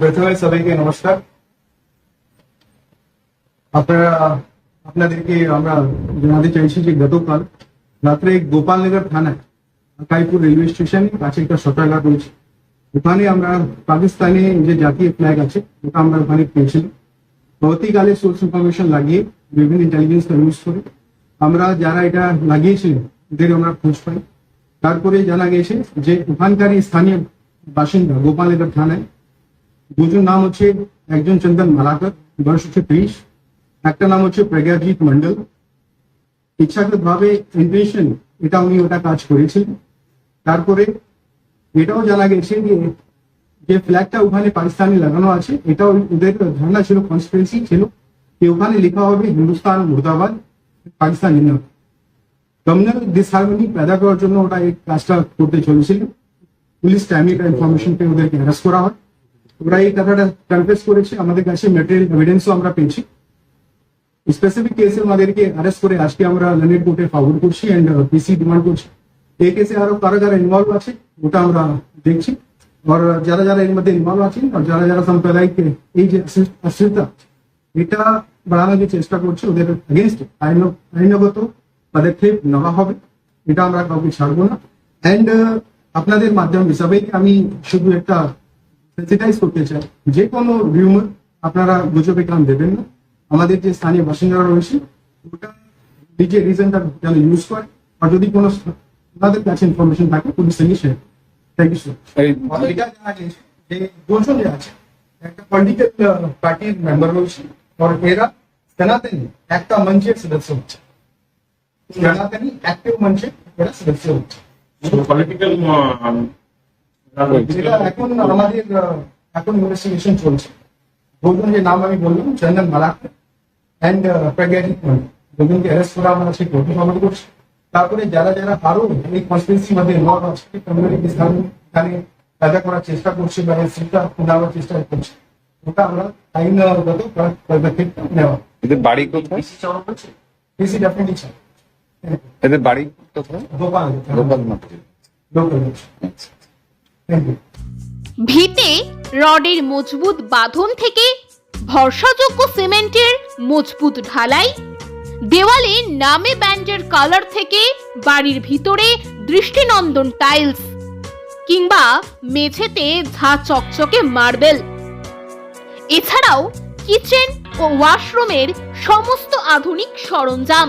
প্রথমে সবাইকে নমস্কার। আপনারা, আপনাদেরকে আমরা জানাতে চাইছি যে গতকাল রাত্রে গোপালনগর থানায় কাইপুর রেলওয়ে স্টেশন, কাছে একটা শৌচাগার রয়েছে। ওখানে আমরা পাকিস্তানে যে জাতীয় ফ্ল্যাগ আছে, ওটা আমরা ওখানে পেয়েছিলাম। পরবর্তীকালে সোর্স ইনফরমেশন লাগিয়ে বিভিন্ন ইন্টেলিজেন্স ইউজ করে আমরা যারা এটা লাগিয়েছিলেন, ওদের আমরা খোঁজ পাই। তারপরে জানা গেছে যে ওখানকারই স্থানীয় বাসিন্দা গোপালনগর থানায়। দুজন নাম হচ্ছে একজন চন্দন মালাকর, বয়স হচ্ছে ত্রিশ। একটা নাম হচ্ছে প্রজ্ঞাজিৎ মন্ডল ইচ্ছাকৃত ভাবে ইন্টেনশন এটা উনি ওটা কাজ করেছিলেন তারপরে এটাও জানা গেছে যে যে ফ্ল্যাগটা ওখানে পাকিস্তানে লাগানো আছে, এটাও ওদের ধারণা ছিল কনস্পিরেসি ছিল যে ওখানে লেখা হবে হিন্দুস্তান মুর্দাবাদ, পাকিস্তান জিন্দাবাদ কমিউনাল ডিসহারমনি পেদা করার জন্য ওটা এই কাজটা করতে চলেছিল। পুলিশ টাইমে এটা ইনফরমেশন পেয়ে ওদেরকে অ্যারেস্ট করা হয়। ওরা এই কথাটা কনফেস করেছে, আমাদের কাছে মেটেরিয়াল এভিডেন্সও আমরা পেয়েছি। স্পেসিফিক কেসে আমাদেরকে অ্যারেস্ট করে আজকে আমরা লন্ডন কোর্টে ফরওয়ার্ড করছি অ্যান্ড পিসি ডিমান্ড করছি। এই কেসে আরও কারা যারা ইনভলভ আছে, ওটা আমরা দেখছি। আর যারা যারা এর মধ্যে ইনভলভ আছেন আর যারা যারা সাম্প্রদায়িক এই যে অশ্লীলতা এটা বাড়ানোর যে চেষ্টা করছে ওদের এগেনস্ট আইন, আইনগত পদক্ষেপ নেওয়া হবে। এটা আমরা কাউকে ছাড়বো না। অ্যান্ড আপনাদের মাধ্যম সবাইকে আমি শুধু একটা সেন্সিটাইজ করতে চাই যে কোনো রিউমার আপনারা গুজবে কান দেবেন না। আমাদের যে স্থানীয় বাসিন্দারা রয়েছে ওটা নিজে রিজনটা যেন ইউজ করে। আর যদি কোনো ওনাদের কাছে ইনফরমেশন থাকে পুলিশ সঙ্গে শেয়ার থ্যাংক ইউ স্যার এটা গেছে যে দুজন আছে। একটা পলিটিক্যাল পার্টির মেম্বার রয়েছে আর এরা সনাতনী একটা মঞ্চের সদস্য হচ্ছে। সনাতনী অ্যাক্টিভ মঞ্চের এরা সদস্য হচ্ছে। পলিটিক্যাল যেটা এখন আমাদের এখন ইনভেস্টিগেশন চলছে। দুজন যে নাম আমি বললাম চন্দন মালাক অ্যান্ড প্রজ্ঞাজিৎ দুজনকে অ্যারেস্ট করা আমরা সেই কোর্টে ফরওয়ার্ড করছি। তারপরে যারা যারা আরও এই কনস্পিরেসির মধ্যে ইনভলভ আছে কমিউনিটি এখানে করার চেষ্টা করছে বা নেওয়ার চেষ্টা করছে। ওটা আমরা আইনগত পদক্ষেপ নেওয়া বাড়ি কোথায়? পিসি ডেফিনেটলি চাই এদের বাড়ি কোথায়? ভিতে রডের মজবুত বাঁধন থেকে ভরসাযোগ্য সিমেন্টের মজবুত ঢালাই দেওয়ালে নামে ব্যান্ডের কালার থেকে বাড়ির ভিতরে দৃষ্টিনন্দন টাইলস কিংবা মেঝেতে ঝা চকচকে মার্বেল। এছাড়াও কিচেন ও ওয়াশরুমের সমস্ত আধুনিক সরঞ্জাম।